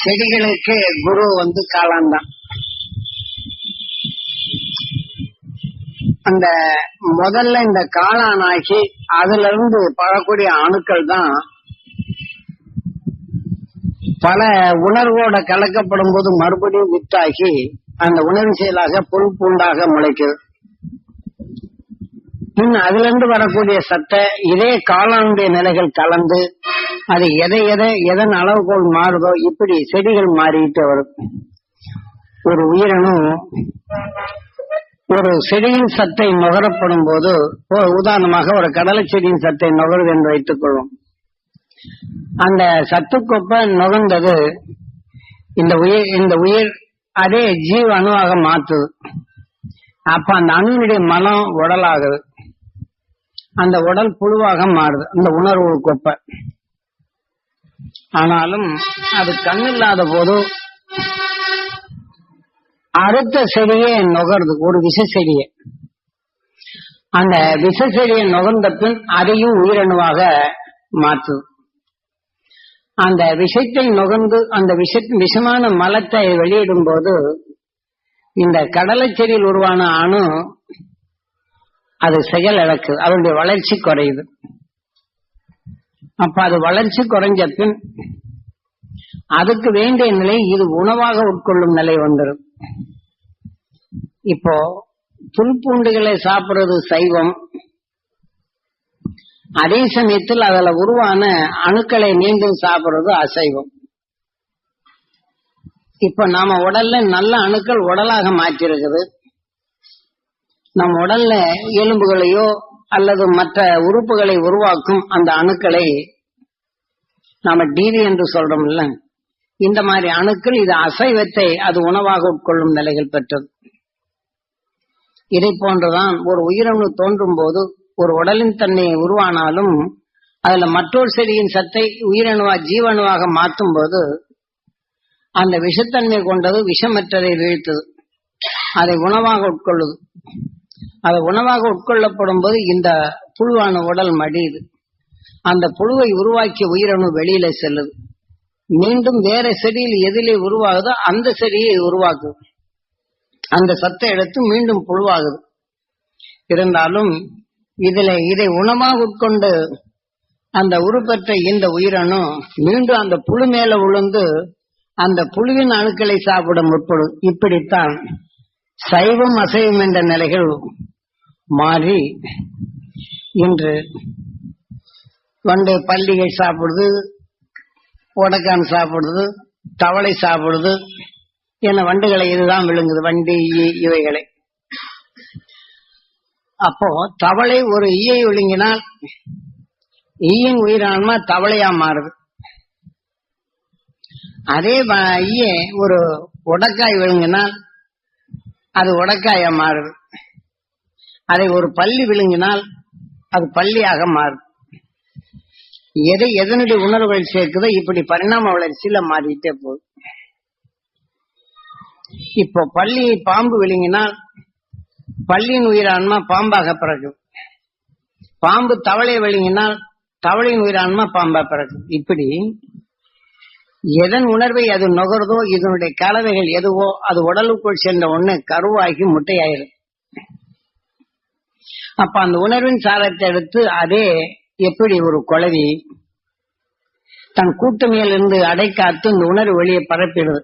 செடிகளுக்கு குரு வந்து காளான் தான் அந்த முதல்ல இந்த காளானாக்கி அதுல இருந்து பழக்கூடிய அணுக்கள் தான் பல உணர்வோட கலக்கப்படும் போது மறுபடியும் வித்தாகி அந்த உணர்வு செயலாக புல் பூண்டாக முளைக்குது. அதுல இருந்து வரக்கூடிய சத்தை இதே காளானுடைய நிலைகள் கலந்து அது எதை எதை எதன் அளவுகோல் மாறுதோ இப்படி செடிகள் மாறிட்டு வரும். ஒரு உயிரினும் ஒரு செடியின் சத்தை நுகரப்படும் போது ஒரு உதாரணமாக ஒரு கடலை செடியின் சத்தை நுகருது என்று வைத்துக் கொள்வோம். அந்த சத்துக்கொப்பை நுகர்ந்தது இந்த உயிர் இந்த உயிர் அதே ஜீவ அணுவாக மாத்துது அப்ப அந்த அணுவினுடைய மனம் உடலாகுது. அந்த உடல் புழுவாக மாறுது. அந்த உணர்வு கொப்ப. ஆனாலும் அது கண்ணில்லாத போது அடுத்த செடியே நுகர்ந்து ஒரு விஷ செடியை அந்த விஷ செடியை நுகர்ந்த பின் அதையும் உயிரணுவாக மாற்றுது. அந்த விஷத்தை நுகர்ந்து அந்த விஷ விஷமான மலத்தை வெளியிடும் போது இந்த கடலை செடியில் உருவான அணு அது செயல் இழக்குது. அதனுடைய வளர்ச்சி குறையுது. அப்ப அது வளர்ச்சி குறைஞ்ச பின் அதுக்கு வேண்டிய நிலை இது உணவாக உட்கொள்ளும் நிலை வந்துடும் இப்போ புல்பூண்டுகளை சாப்பிடுறது சைவம். அதே சமயத்தில் அதுல உருவான அணுக்களை மீண்டும் சாப்பிடுறது அசைவம். இப்ப நாம உடல்ல நல்ல அணுக்கள் உடலாக மாற்றிருக்குது. நம் உடல்ல எலும்புகளையோ அல்லது மற்ற உறுப்புகளை உருவாக்கும் அந்த அணுக்களை நாம டிவி என்று சொல்றோம்ல. இந்த மாதிரி அணுக்கள் இது அசைவத்தை அது உணவாக உட்கொள்ளும் நிலைகள் பெற்றது. இதை போன்றுதான் ஒரு உயிரணு தோன்றும் போது ஒரு உடலின் தன்மை உருவானாலும் அதுல மற்றொரு செடியின் சத்தை உயிரணுவா ஜீவணுவாக மாற்றும் போது அந்த விஷத்தன்மை கொண்டது விஷமற்றதை வீழ்த்தது. அதை உணவாக உட்கொள்ளுது. அதை உணவாக உட்கொள்ளப்படும் போது இந்த புழுவான உடல் மடியுது. அந்த புழுவை உருவாக்கிய உயிரணு வெளியில செல்லுது. மீண்டும் வேற செடியில் எதிலே உருவாகுதோ அந்த செடியை உருவாக்குது. அந்த சத்தை எடுத்து மீண்டும் புழுவாகுது. இருந்தாலும் இதுல இதை உணவாக உட்கொண்டு அந்த உருப்பெற்ற இந்த உயிரணு மீண்டும் அந்த புழு மேல விழுந்து அந்த புழுவின் அணுக்களை சாப்பிட முற்படும். இப்படித்தான் சைவம் அசைவம் என்ற நிலைகள் மாறி இன்று வண்டு பள்ளிகள் சாப்பிடுது உடக்கான் சாப்பிடுது தவளை சாப்பிடுது என வண்டுகளை இதுதான் விழுங்குது வண்டி ஈ இவைகளை. அப்போ தவளை ஒரு ஈயை விழுங்கினால் ஈயின் உயிரான்மா தவளையா மாறுது. அதே ஈய ஒரு உடக்காய் விழுங்கினால் அது உடக்காய மாறுது. அதை ஒரு பள்ளி விழுங்கினால் அது பள்ளியாக மாறுது எதை எதனுடைய உணர்வுகள் சேர்க்குதோ இப்படி பரிணாம வளர்ச்சியில மாறிட்டே போகுது. இப்போ பள்ளி பாம்பு விழுங்கினால் பள்ளியின் உயிரான்மா பாம்பாக பிறகு பாம்பு தவளை விழுங்கினால் தவளையின் உயிரான்மா பாம்பா பிறகு இப்படி எதன் உணர்வை அது நுகர்தோ இதனுடைய கலவைகள் எதுவோ அது உடலுக்குள் சென்ற ஒண்ணு கருவாகி முட்டையாயிரும். அப்ப அந்த உணர்வின் சாரத்தை எடுத்து அதே எப்படி ஒரு குழவி தன் கூட்டமையிலிருந்து மேலிருந்து அடை காத்து இந்த உணர்வு வெளியே பரப்பிடுது.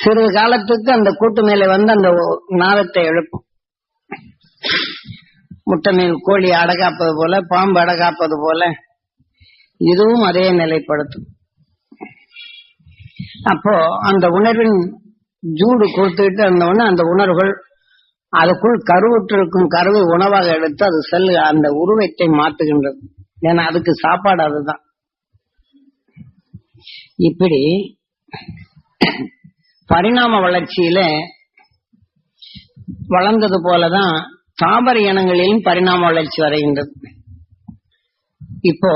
சிறிது காலத்துக்கு அந்த கூட்டு மேலே வந்து அந்த நாதத்தை எழுப்பும். முட்டை மீன் கோழி அடகாப்பது போல பாம்பு அடகாப்பது போல இதுவும் அதே நிலைப்படுத்தும். அப்போ அந்த உணர்வின் ஜூடு கொடுத்துட்டு இருந்தவொடனே உடனே அந்த உணர்வுகள் அதுக்குள் கருவுற்றிருக்கும் கருவை உணவாக எடுத்து அது செல் அந்த உருவத்தை மாத்துகின்றது ஏன்னா அதுக்கு சாப்பாடு அதுதான். இப்படி பரிணாம வளர்ச்சியில வளர்ந்தது போலதான் தாவர இனங்களிலும் பரிணாம வளர்ச்சி வரைகின்றது. இப்போ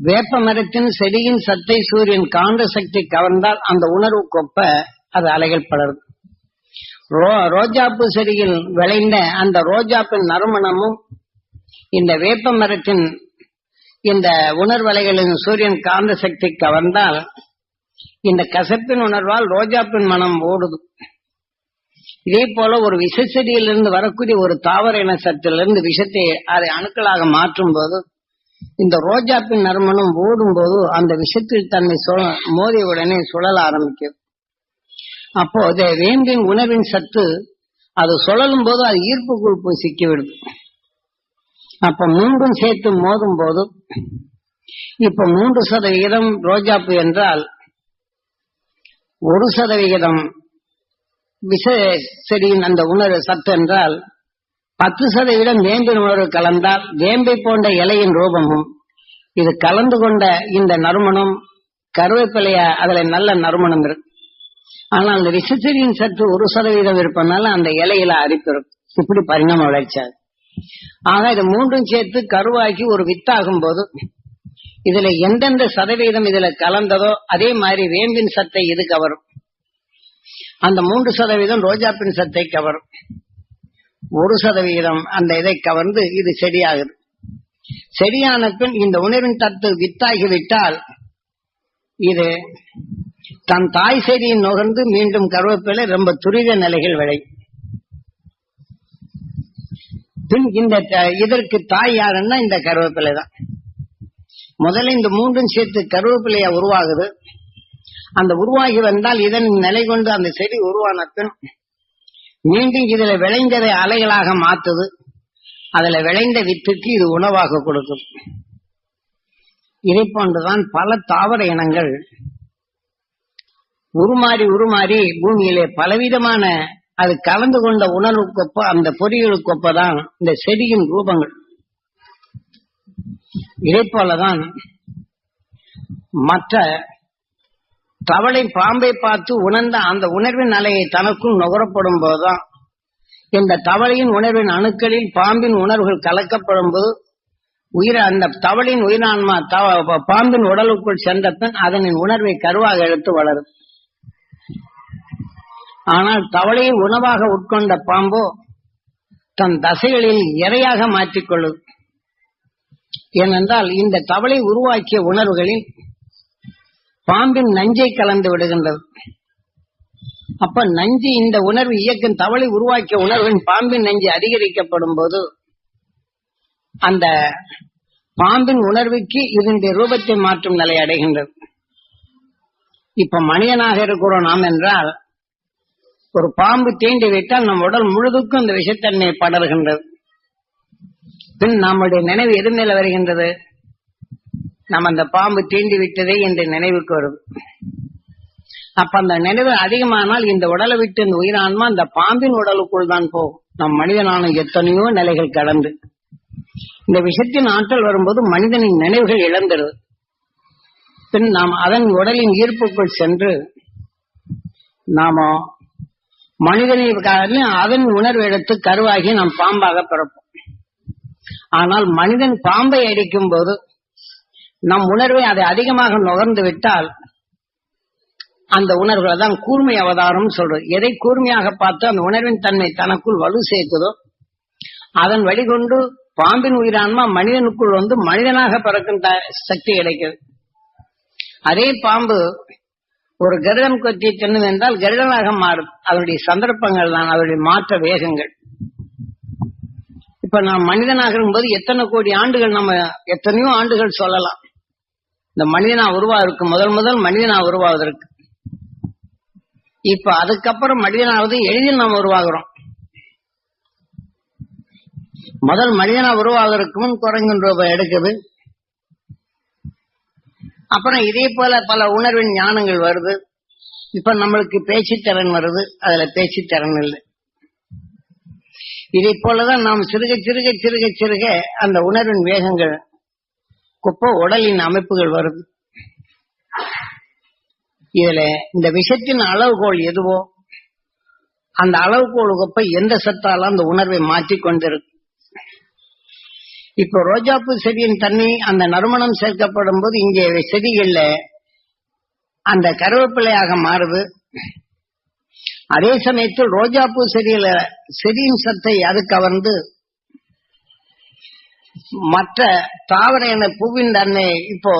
வேப்ப மரத்தின் செடியின் சத்தை சூரியன் காந்த சக்தி கவர்ந்தால் அந்த உணர்வு கொப்ப அது அலைகள் படரும். ரோ ரோஜாப்பு செடியில் விளைந்த அந்த ரோஜாப்பின் நறுமணமும் இந்த வேப்ப மரத்தின் இந்த உணர்வலைகளின் சூரியன் காந்த சக்தி கவர்ந்தால் இந்த கசப்பின் உணர்வால் ரோஜாப்பின் மனம் ஓடுது. இதே போல ஒரு விஷ செடியிலிருந்து வரக்கூடிய ஒரு தாவர இன சத்திலிருந்து விஷத்தை அதை அணுக்களாக மாற்றும் போது இந்த ரோஜாப்பின் நறுமணம் ஓடும் போது அந்த விஷத்தில் தன்னை மோதிய உடனே சுழல ஆரம்பிக்கும். அப்போ அது வேம்பின் உணவின் சத்து அது சுழலும் போது அது ஈர்ப்புக்குள் போய் சிக்கிவிடுது அப்ப மூன்றும் சேர்த்து மோதும் போது இப்ப மூன்று சதவிகிதம் ரோஜாப்பு என்றால் ஒரு சதவிகிதம் விஷ செடியின் அந்த உணர்வு சத்து என்றால் பத்து சதவீதம் வேம்பின் உணர்வு கலந்தால் வேம்பை போன்ற இலையின் ரூபமும் இது கலந்து கொண்ட இந்த நறுமணம் கருவேப்பிலைய அதுல நல்ல நறுமணம் இருக்கு ஆனால் அந்த விசத்தரியின் சத்து ஒரு சதவீதம் இருப்பதனால அந்த இலையில அரிப்பு இப்படி பரிணாம வளர்ச்சியாது ஆனா ஆக இது மூன்றும் சேர்த்து கருவாக்கி ஒரு வித்தாகும் போது இதுல எந்தெந்த சதவீதம் இதுல கலந்ததோ அதே மாதிரி வேம்பின் சத்தை இது கவரும். அந்த மூன்று சதவீதம் ரோஜாப்பின் சத்தை கவரும். ஒரு சதவீதம் அந்த இதை கவர்ந்து இது செடியாகுது. செடியான பின் இந்த உணர்வின் தத்து வித்தாகிவிட்டால் இது தன் தாய் செடியின் நுகர்ந்து மீண்டும் கருவேப்பிலை ரொம்ப துரித நிலைகள் விளையும். பின் இந்த த- இதற்கு தாய் யாருன்னா இந்த கருவேப்பிலை தான். முதல்ல இந்த மூன்றும் சேர்த்து கருவேப்பிலையா உருவாகுது. அந்த உருவாகி வந்தால் இதன் நிலை கொண்டு அந்த செடி உருவான பின் மீண்டும் இதுல விளைந்ததை அலைகளாக மாத்துது. அதுல விளைந்த வித்துக்கு இது உணவாக கொடுக்கும். இதை போன்றுதான் பல தாவர இனங்கள் உருமாறி உருமாறி பூமியிலே பலவிதமான அது கலந்து கொண்ட உணர்வுக்கொப்ப அந்த பொறிகளுக்கொப்ப தான் இந்த செடியின் ரூபங்கள். இதை போலதான் மற்ற தவளை பாம்பை பார்த்து உணர்ந்த அந்த உணர்வின் அலையை தனக்குள் நுகரப்படும் போதுதான். இந்த தவளையின் உணர்வின் அணுக்களில் பாம்பின் உணர்வுகள் கலக்கப்படும் போது உயிர் அந்த தவளின் உயிரான்மா தவ- பாம்பின் உடலுக்குள் சென்ற அதனின் உணர்வை கருவாக எடுத்து வளரும். ஆனால் தவளையை உணவாக உட்கொண்ட பாம்போ தன் தசைகளில் இரையாக மாற்றிக்கொள்ளும். ஏனென்றால் இந்த தவளை உருவாக்கிய உணர்வுகளில் பாம்பின் நஞ்சை கலந்து விடுகின்றது. அப்ப நஞ்சு இந்த உணர்வு இயக்கம் தவளை உருவாக்கிய உணர்வின் பாம்பின் நஞ்சு அதிகரிக்கப்படும் போது அந்த பாம்பின் உணர்வுக்கு இதனுடைய ரூபத்தை மாற்றும் நிலை அடைகின்றது. இப்ப மனிதனாக இருக்கிறோம் நாம் என்றால் ஒரு பாம்பு தீண்டி விட்டால் நம் உடல் முழுதுக்கும் இந்த விஷத்தன்மை படர்கின்றது. பின் நம்முடைய நினைவு எது மேல வருகின்றது. நம்ம அந்த பாம்பு தீண்டி விட்டதே என்ற நினைவுக்கு வரும். அப்ப அந்த நினைவு அதிகமானால் இந்த உடலை விட்டு இந்த உயிரான்மா அந்த பாம்பின் உடலுக்குள் தான் போகும். நம் மனிதனான எத்தனையோ நிலைகள் கடந்து. இந்த விஷத்தின் ஆற்றல் வரும்போது மனிதனின் நினைவுகள் இழந்துருது பின் நாம் அதன் உடலின் ஈர்ப்புக்குள் சென்று நாம மனிதனை அதன் உணர்வு எடுத்து கருவாகி நாம் பாம்பாக பிறப்போம். ஆனால் மனிதன் பாம்பை அடிக்கும் போது நம் உணர்வை அதை அதிகமாக நுகர்ந்து விட்டால் அந்த உணர்வுகளை தான் கூர்மை அவதாரம் சொல்றது எதை கூர்மையாக பார்த்து அந்த உணர்வின் தன்மை தனக்குள் வலு சேர்க்குதோ அதன் வழிகொண்டு பாம்பின் உயிரான்மா மனிதனுக்குள் வந்து மனிதனாக பிறக்கும் த- சக்தி கிடைக்குது. அதே பாம்பு ஒரு கருடம் கொத்தி தின்னது என்றால் கருடனாக மாறும். அதனுடைய சந்தர்ப்பங்கள் தான் அதனுடைய மாற்ற வேகங்கள். இப்ப நாம் மனிதனாக இருக்கும்போது எத்தனை கோடி ஆண்டுகள் நம்ம எத்தனையோ ஆண்டுகள் சொல்லலாம். இந்த மனிதனா உருவாவதற்கு முதல் முதல் மனிதனா உருவாவதற்கு. இப்ப அதுக்கப்புறம் மனிதனாவது எளிதில் நாம் உருவாகிறோம். முதல் மனிதனா உருவாகிறதுக்கு முன் குரங்கின் ரூபாய் எடுக்குது. அப்புறம் இதே போல பல உணர்வின் ஞானங்கள் வருது. இப்ப நம்மளுக்கு பேச்சுத்திறன் வருது. அதுல பேச்சுத்திறன் இல்லை. இதை போலதான் நாம் சிறுக சிறுக சிறுக சிறுக அந்த உணர்வின் வேகங்கள் குப்ப உடலின் அமைப்புகள் வருது. இதுல இந்த விஷத்தின் அளவுகோல் எதுவோ அந்த அளவுகோல் குப்பை எந்த சத்தாலும் அந்த உணர்வை மாற்றி கொண்டிருக்கு. இப்போ ரோஜாப்பூ செடியின் தண்ணி அந்த நறுமணம் சேர்க்கப்படும் போது இங்கே செடிகள்ல அந்த கருவேப்பிலையாக மாறுது. அதே சமயத்தில் ரோஜாப்பூ செடியில செடியின் சத்தை அது கவர்ந்து மற்ற தாவர என பூவின் தன்மை இப்போ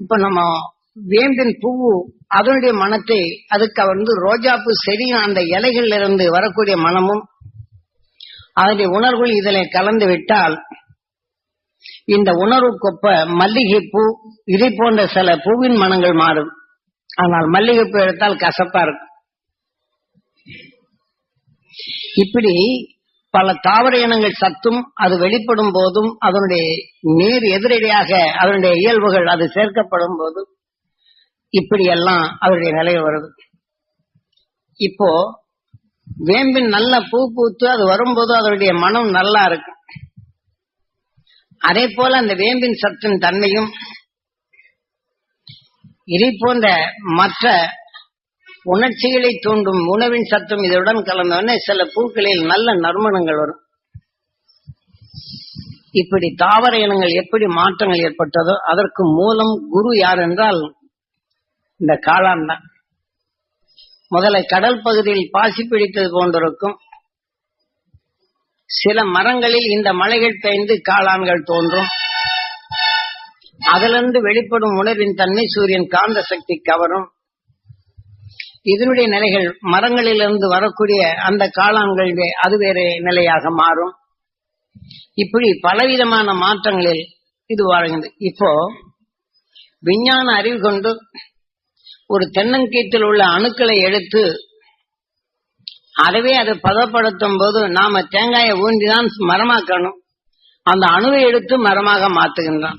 இப்ப நம்ம வேம்பின் பூவு அதனுடைய மனத்தை அதுக்கு வந்து பூ செடியும் அந்த இலைகள்ல இருந்து வரக்கூடிய மனமும் அதனுடைய உணர்வுகள் இதில் கலந்து விட்டால் இந்த உணர்வு கொப்ப பூ இதை போன்ற சில பூவின் மனங்கள் மாறும். ஆனால் மல்லிகை பூ எடுத்தால் கசப்பா இருக்கும். இப்படி பல தாவர இனங்கள் சத்தும் அது வெளிப்படும் போதும் அதனுடைய நீர் எதிரடியாக அதனுடைய இயல்புகள் அது சேர்க்கப்படும் போது இப்படியெல்லாம் அவருடைய நிலை வருது. இப்போ வேம்பின் நல்ல பூ பூத்து அது வரும்போது அதனுடைய மனம் நல்லா இருக்கும். அதே போல அந்த வேம்பின் சத்தின் தன்மையும் இதை போன்ற மற்ற உணர்ச்சிகளை தூண்டும் உணவின் சத்தம் இதனுடன் கலந்தவொடனே சில பூக்களில் நல்ல நறுமணங்கள் வரும். இப்படி தாவர இனங்கள் எப்படி மாற்றங்கள் ஏற்பட்டதோ அதற்கு மூலம் குரு யார் என்றால் இந்த காளான் தான். முதல்ல கடல் பகுதியில் பாசி பிடித்தது போன்றிருக்கும். சில மரங்களில் இந்த மலைகள் பெய்ந்து காளான்கள் தோன்றும். அதிலிருந்து வெளிப்படும் உணர்வின் தன்மை சூரியன் காந்த சக்தி கவரும். இதனுடைய நிலைகள் மரங்களிலிருந்து வரக்கூடிய அந்த காளான்களுடைய அது வேறு நிலையாக மாறும். இப்படி பலவிதமான மாற்றங்களில் இது வாழ்கிறது. இப்போ விஞ்ஞான அறிவு கொண்டு ஒரு தென்னங்கீட்டில் உள்ள அணுக்களை எடுத்து அதவே அதை பதப்படுத்தும் போது நாம தேங்காயை ஊன்றிதான் மரமாக்கணும். அந்த அணுவை எடுத்து மரமாக மாத்துகின்றான்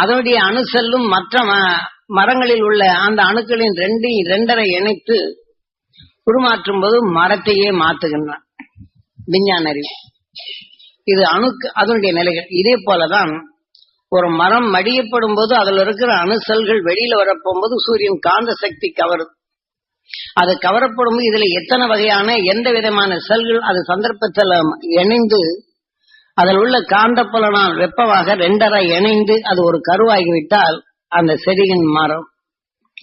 அதனுடைய அணு செல்லும் மற்ற மரங்களில் உள்ள அந்த அணுக்களின் ரெண்டு ரெண்டரை இணைத்து உருமாற்றும் போது மரத்தையே மாத்துகின்றான். விஞ்ஞான அறிவு. இது அணுக்கு அதனுடைய நிலைகள். இதே போலதான் ஒரு மரம் மடியப்படும் போது அதுல இருக்கிற அணுசல்கள் வெளியில வரப்போகும்போது சூரியன் காந்த சக்தி கவருது அது கவரப்படும் இதுல எத்தனை வகையான எந்த விதமான செல்கள் அது சந்தர்ப்பத்தில் இணைந்து அதில் உள்ள காந்த புலனால் வெப்பமாக ரெண்டரை இணைந்து அது ஒரு கருவாகிவிட்டால் அந்த செடியின் மரம்.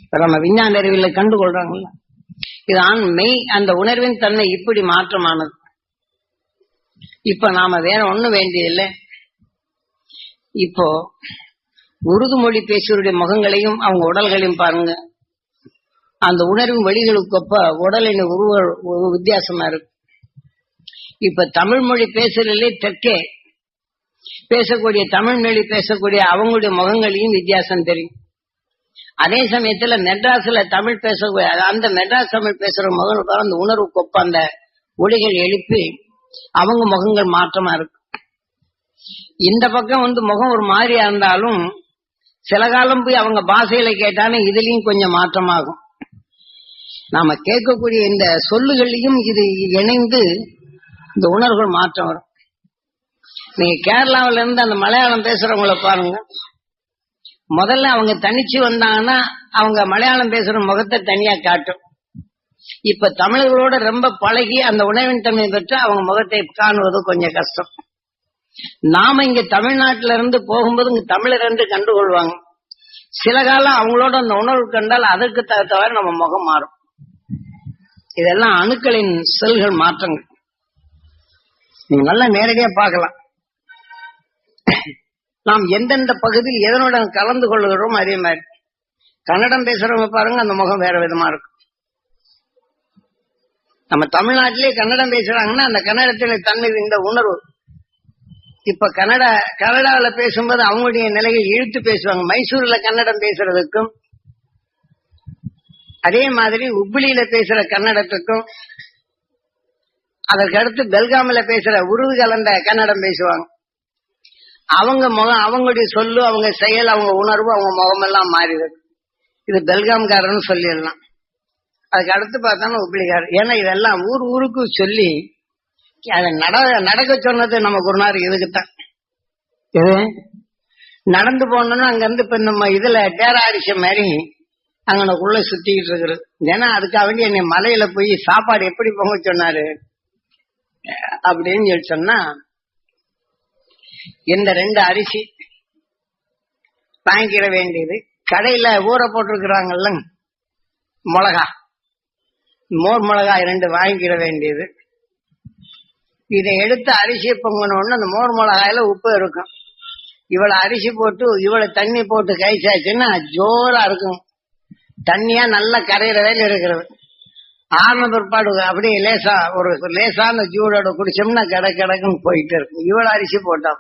நம்ம விஞ்ஞான அறிவியல கண்டுகொள்றாங்கல்ல. இதுதான் மெய் அந்த உணர்வின் தன்மை இப்படி மாற்றமானது. இப்ப நாம வேற ஒண்ணும் வேண்டியதில்லை. இப்போ உருது மொழி பேசுவருடைய முகங்களையும் அவங்க உடல்களையும் பாருங்க. அந்த உணர்வின் வழிகளுக்கொப்ப உடலின் உருவ வித்தியாசமா இருக்கு. இப்ப தமிழ் மொழி பேசுறதுலே தெற்கே பேசக்கூடிய தமிழ் மொழி பேசக்கூடிய அவங்களுடைய முகங்களையும் வித்தியாசம் தெரியும். அதே சமயத்துல மெட்ராஸ்ல தமிழ் பேச அந்த மெட்ராஸ் தமிழ் பேசுற முகம் அந்த உணர்வு கொப்ப அந்த ஒளிகள் எழுப்பி அவங்க முகங்கள் மாற்றமா இருக்கு. இந்த பக்கம் வந்து முகம் ஒரு மாதிரியா இருந்தாலும் சில காலம் போய் அவங்க பாஷையில கேட்டாலும் இதுலயும் கொஞ்சம் மாற்றமாகும். நாம கேட்கக்கூடிய இந்த சொல்லுகளையும் இது இணைந்து இந்த உணர்வுகள் மாற்றம் வரும். நீங்க கேரளாவில இருந்து அந்த மலையாளம் பேசுறவங்கள பாருங்க. முதல்ல அவங்க தனிச்சு வந்தாங்கன்னா அவங்க மலையாளம் பேசுற முகத்தை தனியா காட்டும். இப்ப தமிழர்களோட ரொம்ப பழகி அந்த உணவின் தன்மை பெற்று அவங்க முகத்தை காணுவது கொஞ்சம் கஷ்டம். நாம இங்க தமிழ்நாட்டில இருந்து போகும்போது இங்க தமிழர் என்று கண்டுகொள்வாங்க. சில காலம் அவங்களோட அந்த உணர்வு கண்டால் அதற்கு தகுந்தவாறு நம்ம முகம் மாறும். இதெல்லாம் அணுக்களின் செல்கள் மாற்றங்கள். நீங்க நல்லா நேரடியா பார்க்கலாம். நாம் எந்தெந்த பகுதியில் எதனுடன் கலந்து கொள்கிறோம் அதே மாதிரி. கன்னடம் பேசுறவங்க பாருங்க அந்த முகம் வேற விதமா இருக்கும். நம்ம தமிழ்நாட்டிலே கன்னடம் பேசுறாங்கன்னா அந்த கன்னடத்தின் தன்மை இந்த உணர்வு. இப்ப கன்னடா கன்னடாவில பேசும்போது அவங்களுடைய நிலையை இழுத்து பேசுவாங்க. மைசூர்ல கன்னடம் பேசுறதுக்கும் அதே மாதிரி உப்பிலியில பேசுற கன்னடத்துக்கும் அதற்கடுத்து பெல்காமில பேசுற உருது கலந்த கன்னடம் பேசுவாங்க. அவங்க முகம் அவங்களுடைய சொல்லு அவங்க செயல் அவங்க உணர்வு அவங்க முகம் எல்லாம் மாறிடுது இது பெல்காம்காரன்னு சொல்லிடலாம். அதுக்கு அடுத்து பார்த்தோம்னா உப்பிலிக்காரர் ஏன்னா இதெல்லாம் ஊர் ஊருக்கு சொல்லி அதை நட நடக்க சொன்னது நம்ம குருநார் இதுக்குத்தான். இது நடந்து போனோம்னா அங்க இருந்து இப்ப நம்ம இதுல டேரா அடிச்ச மாதிரி அங்கனக்குள்ள சுத்திக்கிட்டு இருக்கிறது. ஏன்னா அதுக்காக வேண்டி என்னை மலையில போய் சாப்பாடு எப்படி பொங்க சொன்னாரு? அப்படின்னு சொல்லி சொன்னா இந்த ரெண்டு அரிசி வாங்கிக்கிட வேண்டியது. கடையில ஊற போட்டிருக்கிறாங்கல்ல மிளகா. மோர் மிளகாய் ரெண்டு வாங்கிக்கிட வேண்டியது. இதை எடுத்து அரிசியை பொங்கணும்னு அந்த மோர் மிளகாயில உப்பு இருக்கும். இவ்வளவு அரிசி போட்டு இவ்வளவு தண்ணி போட்டு கைச்சாச்சுன்னா ஜோரா இருக்கும். தண்ணியா நல்லா கரையிற வேலை இருக்கிறது. ஆன பிற்பாடு அப்படியே லேசா ஒரு லேசான ஜூடோட குடிச்சோம்னா கடை கிடக்குன்னு போயிட்டு இருக்கும். இவ்வளவு அரிசி போட்டா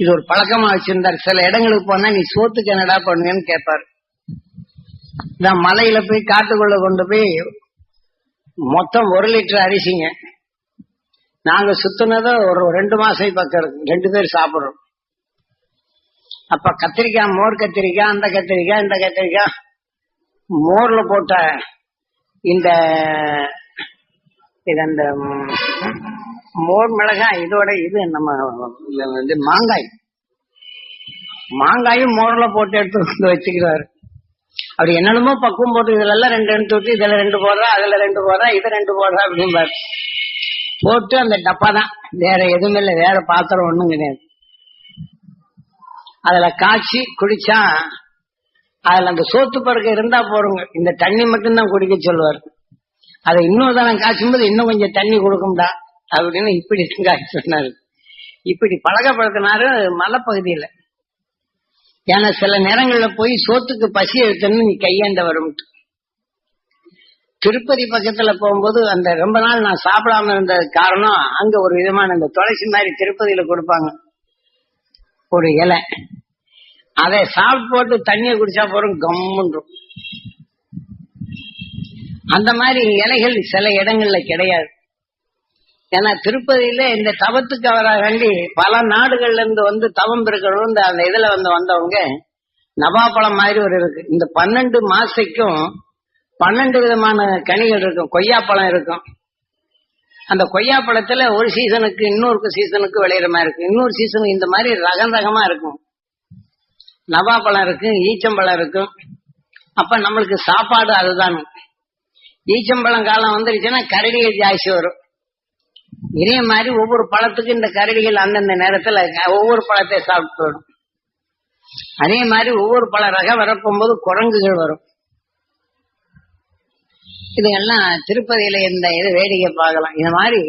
இது ஒரு பழக்கமா வச்சிருந்தாரு. சில இடங்களுக்கு போனா நீ சோத்துக்கு என்னடா பண்ணுங்கன்னு கேட்பாரு. நான் மலையில போய் காட்டுக்குள்ள கொண்டு போய் மொத்தம் ஒரு லிட்டர் அரிசிங்க. நாங்க சுத்தினது ஒரு ரெண்டு மாசம் பக்கம் இருக்கு. ரெண்டு பேர் சாப்பிடுறோம். அப்ப கத்திரிக்காய் மோர் கத்திரிக்காய் அந்த கத்திரிக்காய் இந்த கத்திரிக்காய் மோர்ல போட்ட இந்த இது அந்த மோர் மிளகாய் இதோட இது நம்ம வந்து மாங்காய். மாங்காயும் மோர்ல போட்டு எடுத்து வந்து வச்சுக்கிறாரு. அப்படி என்னென்னமோ பக்குவம் போட்டு இதுல எல்லாம் ரெண்டு ரெண்டு ஊற்றி இதுல ரெண்டு போடுறா அதுல ரெண்டு போடுறா இது ரெண்டு போடுறா அப்படிம்பாரு. போட்டு அந்த டப்பா தான். வேற எதுவும் இல்லை வேற பாத்திரம் ஒண்ணும் கிடையாது. அதுல காய்ச்சி குடிச்சா அதுல அந்த சோத்து பறக்க இருந்தா போறோங்க இந்த தண்ணி மட்டும்தான் குடிக்க சொல்லுவார் அதை இன்னொரு தானே காய்ச்சும்போது இன்னும் கொஞ்சம் தண்ணி கொடுக்கும்டா அப்படின்னு இப்படி காய்ச்சி சொன்னாரு. இப்படி பழக்கப்படுத்தினாரு மலைப்பகுதியில. ஏன்னா சில நேரங்கள்ல போய் சோத்துக்கு பசி எடுத்துன்னு நீ கையாண்ட வரும் திருப்பதி பக்கத்துல போகும்போது அந்த ரொம்ப நாள் நான் சாப்பிடாம இருந்த காரணம் அங்க ஒரு விதமான இந்த துளசி மாதிரி திருப்பதியில கொடுப்பாங்க. ஒரு இலை. அதை சாப்பிட்டு போட்டு தண்ணியை குடிச்சா போறோம் கம்முன்றும் அந்த மாதிரி இலைகள் சில இடங்கள்ல கிடையாது. ஏன்னா திருப்பதியில இந்த தவத்துக்கு அவராக வேண்டி பல நாடுகள்ல இருந்து வந்து தவம் இருக்கிறவங்க இந்த அந்த இதுல வந்து வந்தவங்க நவாப்பழம் மாதிரி ஒரு இருக்கு. இந்த பன்னெண்டு மாசைக்கும் பன்னெண்டு விதமான கனிகள் இருக்கும். கொய்யாப்பழம் இருக்கும். அந்த கொய்யாப்பழத்துல ஒரு சீசனுக்கு இன்னொரு சீசனுக்கு விளையிற மாதிரி இருக்கும். இன்னொரு சீசனுக்கு இந்த மாதிரி ரகம் ரகமா இருக்கும். நவாப்பழம் இருக்கும் ஈச்சம்பழம் இருக்கும். அப்ப நம்மளுக்கு சாப்பாடு அதுதான். ஈச்சம்பழம் காலம் வந்துருச்சுன்னா கரடிகள் ஜாஸ்தி வரும். இதே மாதிரி ஒவ்வொரு பழத்துக்கும் இந்த கரடிகள் அந்தந்த நேரத்துல ஒவ்வொரு பழத்தை சாப்பிட்டு வரும். அதே மாதிரி ஒவ்வொரு பழ ரகம் வரப்போகும்போது குரங்குகள் வரும். இதெல்லாம் திருப்பதியில இந்த இது வேடிக்கை பார்க்கலாம். இந்த மாதிரி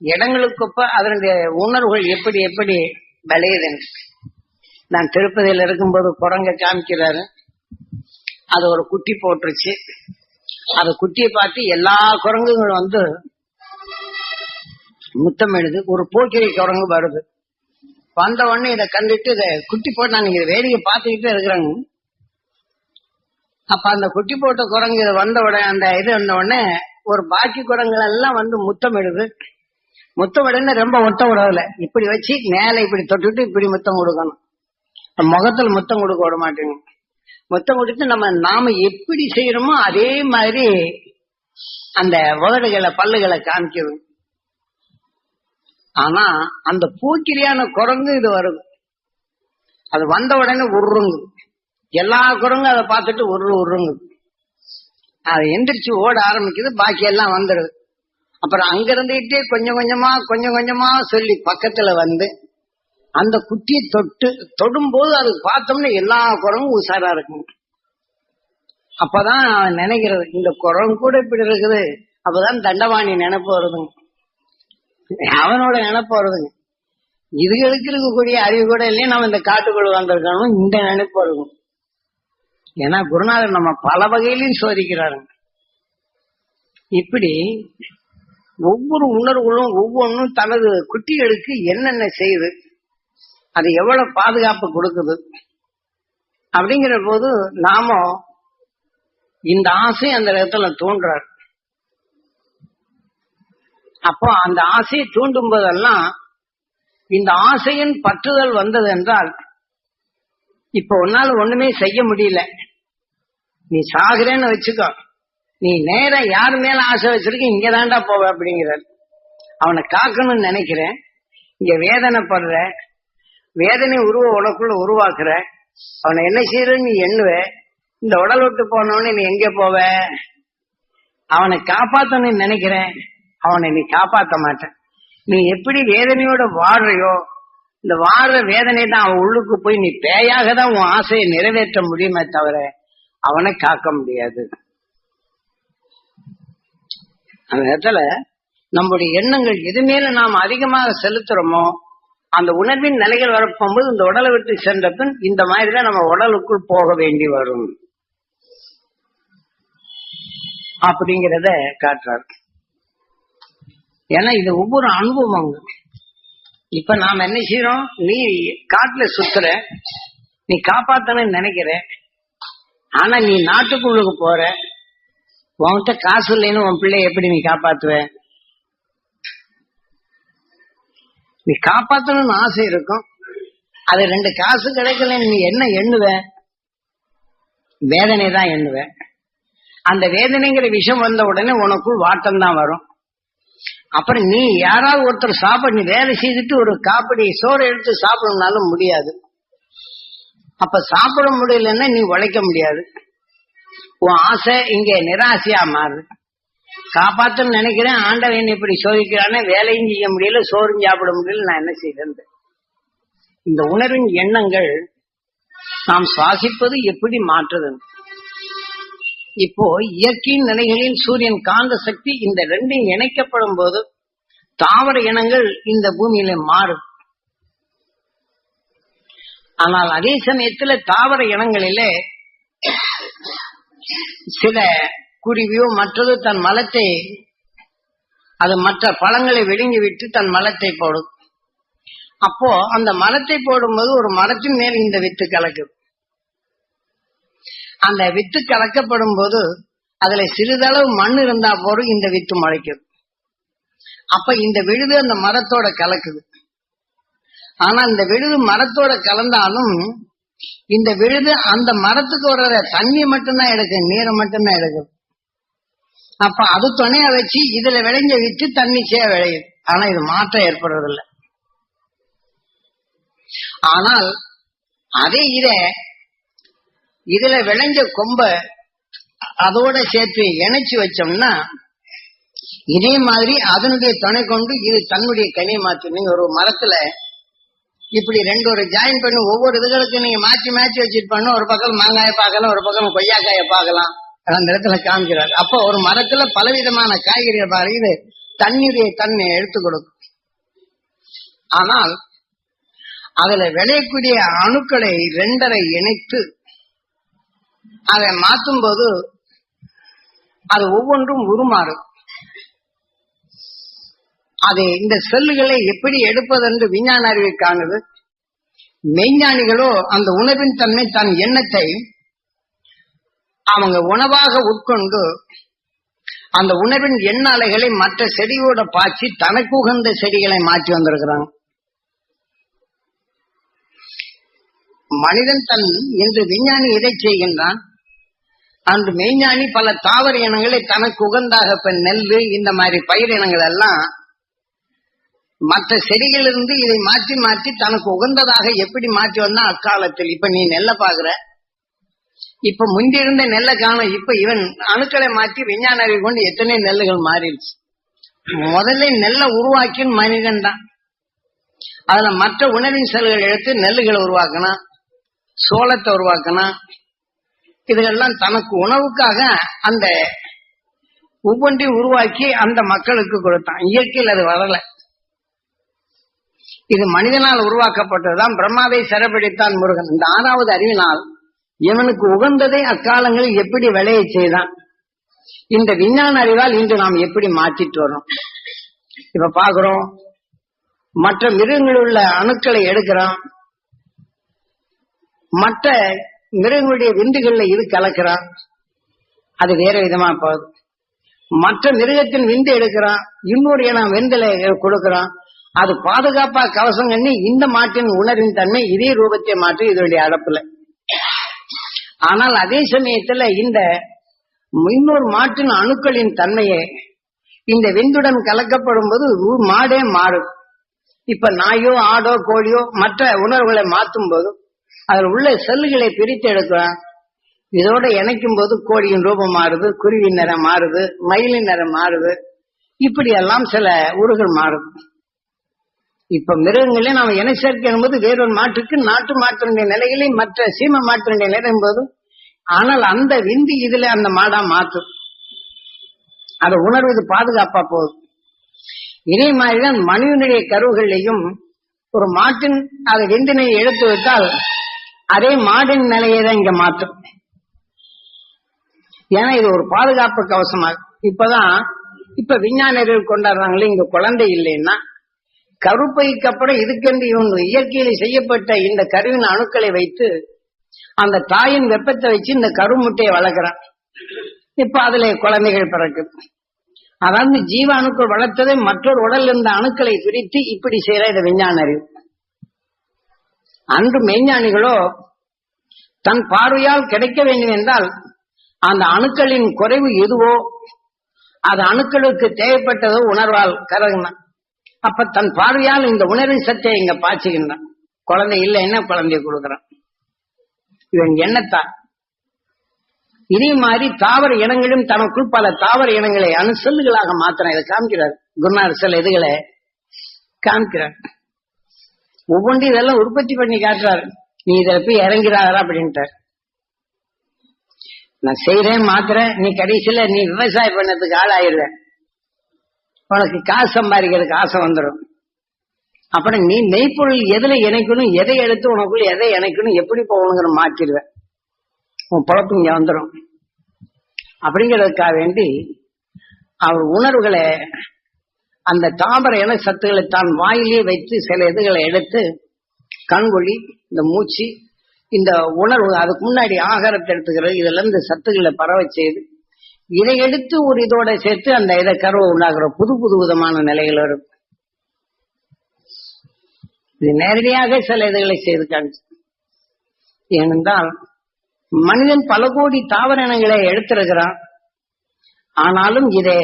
இடங்களுக்கொப்ப அதனுடைய உணர்வுகள் எப்படி எப்படி விளையுதுன்னு. நான் திருப்பதியில் இருக்கும்போது குரங்க காமிக்கிறாரு. அது ஒரு குட்டி போட்டுருச்சு. அந்த குட்டியை பார்த்து எல்லா குரங்குகளும் வந்து முத்தம் எழுது. ஒரு போக்கிரி குரங்கு வருது. வந்த உடனே இதை கண்டுட்டு இதை குட்டி போட்டு நான் இதை வேடிக்கை பார்த்துக்கிட்டே இருக்கிறாங்க. அப்ப அந்த குட்டி போட்ட குரங்கு இது வந்த உடனே அந்த இது வந்த உடனே ஒரு பாக்கி குரங்குகள் எல்லாம் வந்து முத்தம் எழுது. முத்தம் விடன்னு ரொம்ப முத்தம் விடல இப்படி வச்சு மேல இப்படி தொட்டுட்டு இப்படி முத்தம் கொடுக்கணும். முகத்துல முத்தம் கொடுக்க விட மாட்டேங்க முத்தம் கொடுத்து நம்ம நாம எப்படி செய்யறோமோ அதே மாதிரி அந்த உதடுகளை பல்லுகளை காமிக்கணும் ஆனா அந்த பூக்கிரியான குரங்கு இது வரும் அது வந்த உடனே உருங்க. எல்லா குரங்கும் அதை பார்த்துட்டு உரு உருங்க. அது எந்திரிச்சு ஓட ஆரம்பிக்குது பாக்கி எல்லாம் வந்துடுது அப்புறம் அங்க இருந்துகிட்டே கொஞ்சம் கொஞ்சமா கொஞ்சம் கொஞ்சமா சொல்லி பக்கத்துல வந்து அந்த குட்டியை தொட்டு தொடும்போது அது பார்த்தோம்னா எல்லா குரங்கும் உஷாரா இருக்கும். அப்பதான் நினைக்கிறது இந்த குரங்கு கூட இப்படி இருக்குது. அப்பதான் தண்டவாணி நினைப்பு வருதுங்க. அவனோட நினைப்பு வருதுங்க. இதுகளுக்கு இருக்கக்கூடிய அறிவு கூட இல்லையே நம்ம இந்த காட்டுக்குள் வந்திருக்கணும் இந்த நினைப்பு வருதுங்க. ஏன்னா குருநாதர் நம்ம பல வகையிலையும் சோதிக்கிறாருங்க. இப்படி ஒவ்வொரு உணர்வுகளும் ஒவ்வொன்றும் தனது குட்டிகளுக்கு என்னென்ன செய்யுது அது எவ்வளவு பாதுகாப்பு கொடுக்குது? அப்படிங்கிற போது நாம இந்த ஆசை அந்த இடத்துல தூண்டுறார் அப்போ அந்த ஆசையை தூண்டும் போதெல்லாம் இந்த ஆசையின் பற்றுதல் வந்தது என்றால் இப்ப உன்னால ஒண்ணுமே செய்ய முடியல. நீ சாகுறேன்னு வச்சுக்கோ. நீ நேரா யாரு மேல ஆசை வச்சிருக்க இங்க தாண்டா போவ அப்படிங்கிறார். அவனை காக்கணும்னு நினைக்கிறேன். இங்க வேதனைப்படுற வேதனை உருவ உனக்குள்ள உருவாக்குற. அவனை என்ன செய்யறன்னு நீ எண்ணுவ. இந்த உடல் விட்டு போனவனே நீ எங்க போவ? அவனை காப்பாத்தணும்னு நினைக்கிறேன் அவனை நீ காப்பாத்த மாட்டேன் நீ எப்படி வேதனையோட வாடுறையோ இந்த வாடுற வேதனை தான் அவன் உள்ளுக்கு போய் நீ பேயாக தான் உன் ஆசையை நிறைவேற்ற முடியுமே தவிர அவனை காக்க முடியாது. அந்த இடத்துல நம்முடைய எண்ணங்கள் எது மேல நாம் அதிகமாக செலுத்துறோமோ அந்த உணர்வின் நிலைகள் வரப்போகும்போது இந்த உடலை விட்டு சென்ற பின் இந்த மாதிரிதான் நம்ம உடலுக்குள் போக வேண்டி வரும். அப்படிங்கிறத காட்டுறார். ஏன்னா இது ஒவ்வொரு அனுபவம் இப்ப நாம என்ன செய்யறோம் நீ காட்டுல சுத்துற நீ காப்பாத்தணும்னு நினைக்கிற ஆனா நீ நாட்டுக்குள்ளுக்கு போற உன்கிட்ட காசு இல்லைன்னு உன் பிள்ளைய எப்படி நீ காப்பாத்துவ? நீ காப்பாத்தணும்னு ஆசை இருக்கும். அது ரெண்டு காசு கிடைக்கலன்னு நீ என்ன எண்ணுவ? வேதனை தான் எண்ணுவ. அந்த வேதனைங்கிற விஷம் வந்த உடனே உனக்குள் வாட்டம் தான் வரும். அப்புறம் நீ யாராவது ஒருத்தர் சாப்பிட நீ வேலை செய்துட்டு ஒரு காப்படி சோறு எடுத்து சாப்பிடணும்னாலும் முடியாது. அப்ப சாப்பிட முடியலன்னா நீ உழைக்க முடியாது. உன் ஆசை இங்க நிராசையா மாறுது. காப்பாத்தன்னு நினைக்கிறேன். ஆண்டவன் இப்படி சோதிக்கிறானே வேலையும் செய்ய முடியல சோறும் சாப்பிட முடியல நான் என்ன செய்தேன் இந்த உணர்வின் எண்ணங்கள் நாம் சுவாசிப்பது எப்படி மாற்றுது இப்போ இயற்கையின் நிலைகளில் சூரியன் காந்த சக்தி இந்த ரெண்டும் இணைக்கப்படும் போது தாவர இனங்கள் இந்த பூமியில மாறும். ஆனால் அதே சமயத்துல தாவர இனங்களிலே சில குருவியோ மற்றது தன் மலத்தை அது மற்ற பழங்களை விழுங்கி விட்டு தன் மலத்தை போடும். அப்போ அந்த மரத்தை போடும்போது ஒரு மரத்தின் மேல் இந்த வித்து கலக்கும். அந்த வித்து கலக்கப்படும் போது அதுல சிறிதளவு மண் இருந்தா போதும் இந்த வித்து முளைக்கும். அப்ப இந்த விழுது அந்த மரத்தோட கலக்குது. ஆனா இந்த விழுது மரத்தோட கலந்தாலும் இந்த விழுது அந்த மரத்துக்கு வர்ற தண்ணி மட்டும்தான் எடுக்கும் நீரை மட்டும்தான் எடுக்கும். அப்ப அது துணைய வச்சு இதுல விளைஞ்ச வித்து தன்னிச்சையா விளையுது. ஆனா இது மாற்றம் ஏற்படுறதில்லை. ஆனால் அதே இத இதுல விளைஞ்ச கொம்ப அதோட சேர்த்து இணைச்சு வச்சோம்னா இதே மாதிரி அதனுடைய துணை கொண்டு இது தன்னுடைய கனியை மாற்றும் நீங்க ஒரு மரத்துல இப்படி ரெண்டு ஒரு ஜாயின் பண்ணி ஒவ்வொரு இதுகளுக்கு நீங்க மாற்றி மாற்றி வச்சுட்டு பண்ண ஒரு பக்கம் மாங்காய பார்க்கலாம் ஒரு பக்கம் கொய்யாக்காய பார்க்கலாம். அந்த இடத்துல காமிக்கிறார். அப்போ ஒரு மரத்துல பலவிதமான காய்கறிகள் பாருது தண்ணீரை தன்மை எடுத்து கொடுக்கும். ஆனால் அதுல விளையக்கூடிய அணுக்களை ரெண்டரை இணைத்து அதை மாற்றும் போது அது ஒவ்வொன்றும் உருமாறும். அதை இந்த செல்லுகளை எப்படி எடுப்பது என்று விஞ்ஞான அறிவை காணுது. மெய்ஞானிகளோ அந்த உணவின் தன்மை தன் எண்ணத்தை அவங்க உணவாக உட்கொண்டு அந்த உணவின் எண்ண அலைகளை மற்ற செடியோட பாய்ச்சி தனக்கு உகந்த செடிகளை மாற்றி வந்திருக்கிறாங்க. மனிதன் தன் இன்று விஞ்ஞானி இதை செய்கின்றான்? அன்று மெய்ஞானி பல தாவர இனங்களை தனக்கு உகந்தாக இப்ப நெல்லு இந்த மாதிரி பயிர் இனங்கள் எல்லாம் மற்ற செடிகளிலிருந்து இதை மாற்றி மாற்றி தனக்கு உகந்ததாக எப்படி மாற்றி வந்தா அக்காலத்தில். இப்ப நீ நெல்லை பாக்குற இப்ப முந்தி இருந்த நெல்லை காணும். இப்ப இவன் அணுக்களை மாற்றி விஞ்ஞான அறிவு கொண்டு எத்தனை நெல்லுகள் மாறிடுச்சு. முதல்ல நெல்லை உருவாக்கின் மனிதன் தான். அதுல மற்ற உணவின் செல்கள் எடுத்து நெல்லுகளை உருவாக்கணும் சோளத்தை உருவாக்கணும். இதுகள்லாம் தனக்கு உணவுக்காக அந்த ஒவ்வொன்றையும் உருவாக்கி அந்த மக்களுக்கு கொடுத்தான். இயற்கையில் அது வரல. இது மனிதனால் உருவாக்கப்பட்டதுதான். பிரம்மாவை சிறப்பிடித்தான் முருகன். இந்த ஆறாவது அறிவினால் இவனுக்கு உகந்ததை அக்காலங்களில் எப்படி விளைய செய்தான்? இந்த விஞ்ஞான அறிவால் இன்று நாம் எப்படி மாற்றிட்டு வரோம் இப்ப பாக்குறோம் மற்ற மிருகங்களில் உள்ள அணுக்களை எடுக்கிறோம் மற்ற மிருகங்களுடைய விந்துகள்ல இது கலக்கிறான். அது வேற விதமா போகுது. மற்ற மிருகத்தின் விந்து எடுக்கிறான். இன்னொரு இனம் வெந்தலை கொடுக்கிறான். அது பாதுகாப்பா கவசம் பண்ணி இந்த மாட்டின் உணர்வின் தன்மை இதே ரூபத்தை மாற்றி இதனுடைய அடப்புல. ஆனால் அதே சமயத்துல இந்த இன்னொரு மாட்டின் அணுக்களின் தன்மையை இந்த விந்துடன் கலக்கப்படும் போது மாடே மாறும். இப்ப நாயோ ஆடோ கோழியோ மற்ற உணர்வுகளை மாற்றும் போது அதில் உள்ள செல்லுகளை பிரித்து எடுக்கிறான் இதோட இணைக்கும் போது கோழியின் ரூபம் மாறுது குருவின் நிறம் மாறுது மயிலின் நிறம் மாறுது. இப்படி எல்லாம் சில உருகள் மாறுது இப்ப மிருகங்களே நாம இணை சேர்க்கும் போது வேறொரு மாட்டுக்கு நாட்டு மாற்றினுடைய நிலைகளை மற்ற சீம மாற்றினுடைய நிலையும் போது ஆனால் அந்த விந்தி இதுல அந்த மாடா மாற்றும் அதை உணர்வது பாதுகாப்பா போகுது இதே மாதிரிதான் மனிதனுடைய கருவுகளையும் ஒரு மாட்டின் அது விந்தினை எடுத்து விட்டால் அதே மாடின் நிலையை தான் இங்க மாற்றும். ஏன்னா இது ஒரு பாதுகாப்பு கவசமா இப்பதான் இப்ப விஞ்ஞானிகள் கொண்டாடுறாங்களே இங்க குழந்தை இல்லைன்னா கருப்பைக்கு அப்புறம் இதுக்கென்று இவன் இயற்கையில் செய்யப்பட்ட இந்த கருவின் அணுக்களை வைத்து அந்த தாயின் வெப்பத்தை வச்சு இந்த கருமுட்டையை வளர்க்கிறான். இப்ப அதுல குழந்தைகள் பிறக்கு அதாவது ஜீவ அணுக்கள் வளர்த்ததை மற்றொரு உடல் இருந்த அணுக்களை பிரித்து இப்படி செய்யற இந்த விஞ்ஞான அறிவு. அன்று மெய்ஞானிகளோ தன் பார்வையால் கிடைக்க வேண்டும் என்றால் அந்த அணுக்களின் குறைவு எதுவோ அது அணுக்களுக்கு தேவைப்பட்டதோ உணர்வால் கருகினான் அப்ப தன் பார்வையால் இந்த உணர்வின் சத்தை இங்க பாய்ச்சுகின்றான். குழந்தை இல்லைன்னா குழந்தைய கொடுக்கறான்? இவன் எண்ணத்தான் இதே மாதிரி தாவர இனங்களும் தனக்குள் பல தாவர இனங்களை அணுசல்லுகளாக மாத்திரம் இதை காமிக்கிறார். குருநாதர் சில இதுகளை காமிக்கிறார். ஒவ்வொன்றும் இதெல்லாம் உற்பத்தி பண்ணி காட்டுறாரு. நீ இதில் போய் இறங்கிறாரா அப்படின்ட்டார். நான் செய்யறேன் மாத்துறேன் நீ கடைசியில நீ விவசாயம் பண்ணதுக்கு ஆளாயிருவேன் உனக்கு காசு சம்பாதிக்கிறதுக்கு ஆசை வந்துடும் அப்புறம் நீ மெய்ப்பொருள் எதுல இணைக்கணும் எதை எடுத்து உனக்குள்ள எதை இணைக்கணும் எப்படி போகணுங்கிற மாற்றிடுவேன் உன் பொழப்பு இங்க வந்துடும் அப்படிங்கிறதுக்காக வேண்டி அவர் உணர்வுகளை அந்த தாமர இன சத்துக்களை தான் வாயிலே வைத்து சில இதுகளை எடுத்து கண்கொழி இந்த மூச்சு இந்த உணர்வு அதுக்கு முன்னாடி ஆகாரத்தை எடுத்துக்கிறது இதுல இருந்து சத்துக்களை பரவ செய்து இதை எடுத்து ஒரு இதோட சேர்த்து அந்த இதை கருவை உண்டாக்குற புது புது விதமான நிலைகள் வரும். இது நேரடியாக சில இதுகளை செய்து காமிச்சு ஏனென்றால் மனிதன் பல கோடி தாவர இனங்களை எடுத்திருக்கிறான். ஆனாலும் இதை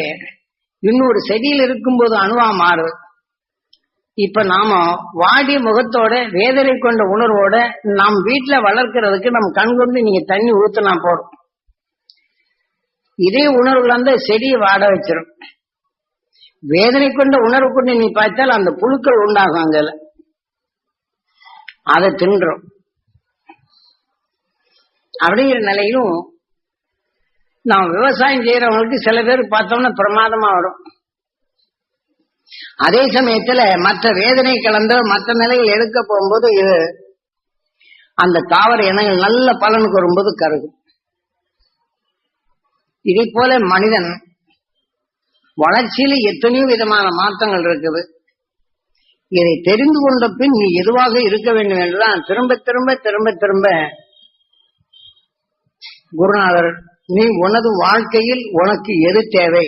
இன்னொரு செடியில் இருக்கும்போது அணுவா மாறு. இப்ப நாம வாடி முகத்தோட வேதனை கொண்ட உணர்வோட நம் வீட்டுல வளர்க்கறதுக்கு நம்ம கண் கொண்டு நீங்க தண்ணி ஊத்தினா போறோம் இதே உணர்வுகள் அந்த செடியை வாட வச்சிரும். வேதனை கொண்ட உணர்வு கொண்டு நீ பார்த்தால் அந்த புழுக்கள் உண்டாகும் அங்கல. அதை தின்றோம். அப்படிங்கிற நிலையிலும் நாம் விவசாயம் செய்யறவங்களுக்கு சில பேர் பார்த்தோம்னா பிரமாதமா வரும். அதே சமயத்துல மற்ற வேதனை கலந்த மற்ற நிலையில் எடுக்க போகும்போது இது அந்த தாவர இனங்கள் நல்ல பலனுக்கு வரும்போது கருகும். இதை போல மனிதன் வளர்ச்சியில எத்தனையோ விதமான மாற்றங்கள் இருக்குது. இதை தெரிந்து கொண்ட பின் நீ எதுவாக இருக்க வேண்டும் என்றுதான் திரும்ப திரும்ப திரும்ப திரும்ப குருநாதர் நீ உனது வாழ்க்கையில் உனக்கு எது தேவை?